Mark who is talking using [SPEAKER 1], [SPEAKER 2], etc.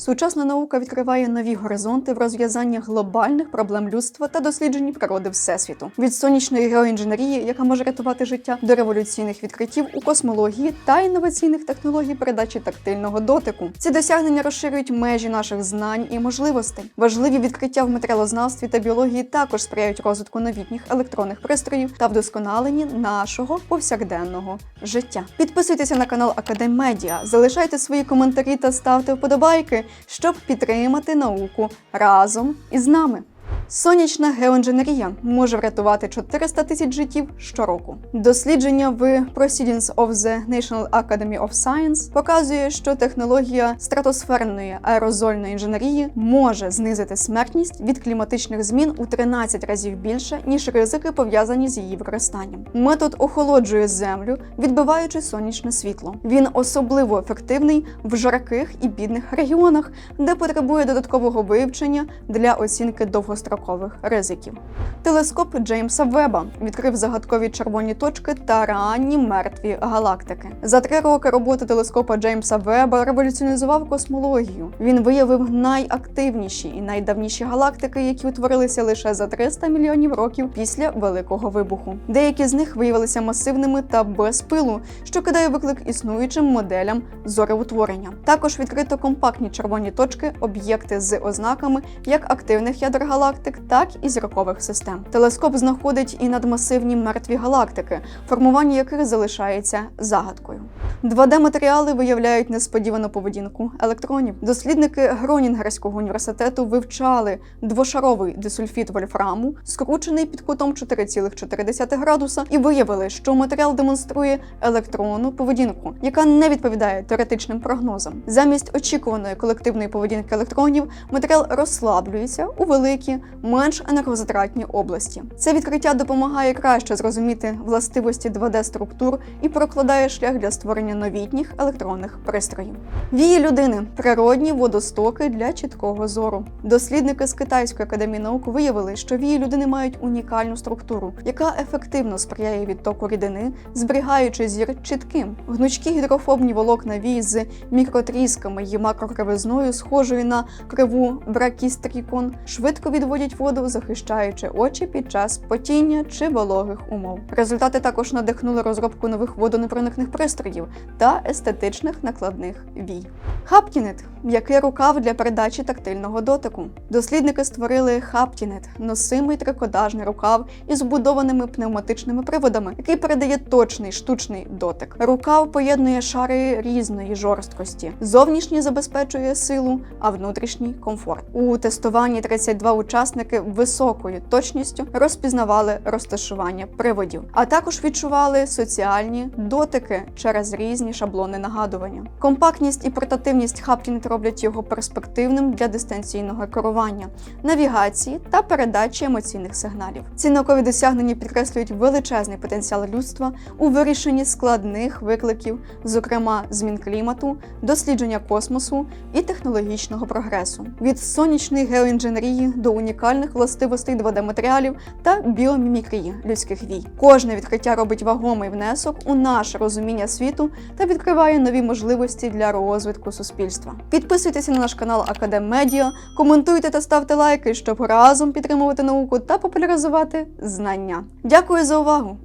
[SPEAKER 1] Сучасна наука відкриває нові горизонти в розв'язанні глобальних проблем людства та дослідженні природи всесвіту від сонячної геоінженерії, яка може рятувати життя, до революційних відкриттів у космології та інноваційних технологій передачі тактильного дотику. Ці досягнення розширюють межі наших знань і можливостей. Важливі відкриття в матеріалознавстві та біології також сприяють розвитку новітніх електронних пристроїв та вдосконаленні нашого повсякденного життя. Підписуйтеся на канал Академедіа, залишайте свої коментарі та ставте вподобайки, щоб підтримати науку разом із нами. Сонячна геоінженерія може врятувати 400 тисяч життів щороку. Дослідження в Proceedings of the National Academy of Science показує, що технологія стратосферної аерозольної інженерії може знизити смертність від кліматичних змін у 13 разів більше, ніж ризики пов'язані з її використанням. Метод охолоджує землю, відбиваючи сонячне світло. Він особливо ефективний в жарких і бідних регіонах, де потребує додаткового вивчення для оцінки довгострокових ризиків. Телескоп Джеймса Веба відкрив загадкові червоні точки та ранні мертві галактики. За три роки роботи телескопа Джеймса Веба революціонізував космологію. Він виявив найактивніші і найдавніші галактики, які утворилися лише за 300 мільйонів років після Великого вибуху. Деякі з них виявилися масивними та без пилу, що кидає виклик існуючим моделям зореутворення. Також відкрито компактні червоні точки, об'єкти з ознаками як активних ядер галактик, так і зіркових систем. Телескоп знаходить і надмасивні мертві галактики, формування яких залишається загадкою. 2D-матеріали виявляють несподівану поведінку електронів. Дослідники Гронінгерського університету вивчали двошаровий дисульфід вольфраму, скручений під кутом 4,4 градуса, і виявили, що матеріал демонструє електронну поведінку, яка не відповідає теоретичним прогнозам. Замість очікуваної колективної поведінки електронів матеріал розслаблюється у великі, менш енергозатратні області. Це відкриття допомагає краще зрозуміти властивості 2D-структур і прокладає шлях для створення новітніх електронних пристроїв. Вії людини природні водостоки для чіткого зору. Дослідники з Китайської академії наук виявили, що вії людини мають унікальну структуру, яка ефективно сприяє відтоку рідини, зберігаючи зір чітким. Гнучкі гідрофобні волокна вій з мікротрісками і макрокривизною, схожою на криву бракістрікон, швидко відводять воду, захищаючи очі під час потіння чи вологих умов. Результати також надихнули розробку нових водонепроникних пристроїв та естетичних накладних вій. Хаптінет м'який рукав для передачі тактильного дотику. Дослідники створили Хаптінет носимий трикодажний рукав із вбудованими пневматичними приводами, який передає точний штучний дотик. Рукав поєднує шари різної жорсткості. Зовнішній забезпечує силу, а внутрішній комфорт. У тестуванні 32 учасники високою точністю розпізнавали розташування приводів, а також відчували соціальні дотики через різні шаблони нагадування. Компактність і портативність Хаптінет роблять його перспективним для дистанційного керування, навігації та передачі емоційних сигналів. Ці наукові досягнення підкреслюють величезний потенціал людства у вирішенні складних викликів, зокрема змін клімату, дослідження космосу і технологічного прогресу, від сонячної геоінженерії до унікальних властивостей 2D-матеріалів та біомімікрії людських вій. Кожне відкриття робить вагомий внесок у наше розуміння світу та відкриває нові можливості для розвитку суспільства. Підписуйтеся на наш канал Академ Медіа, коментуйте та ставте лайки, щоб разом підтримувати науку та популяризувати знання. Дякую за увагу!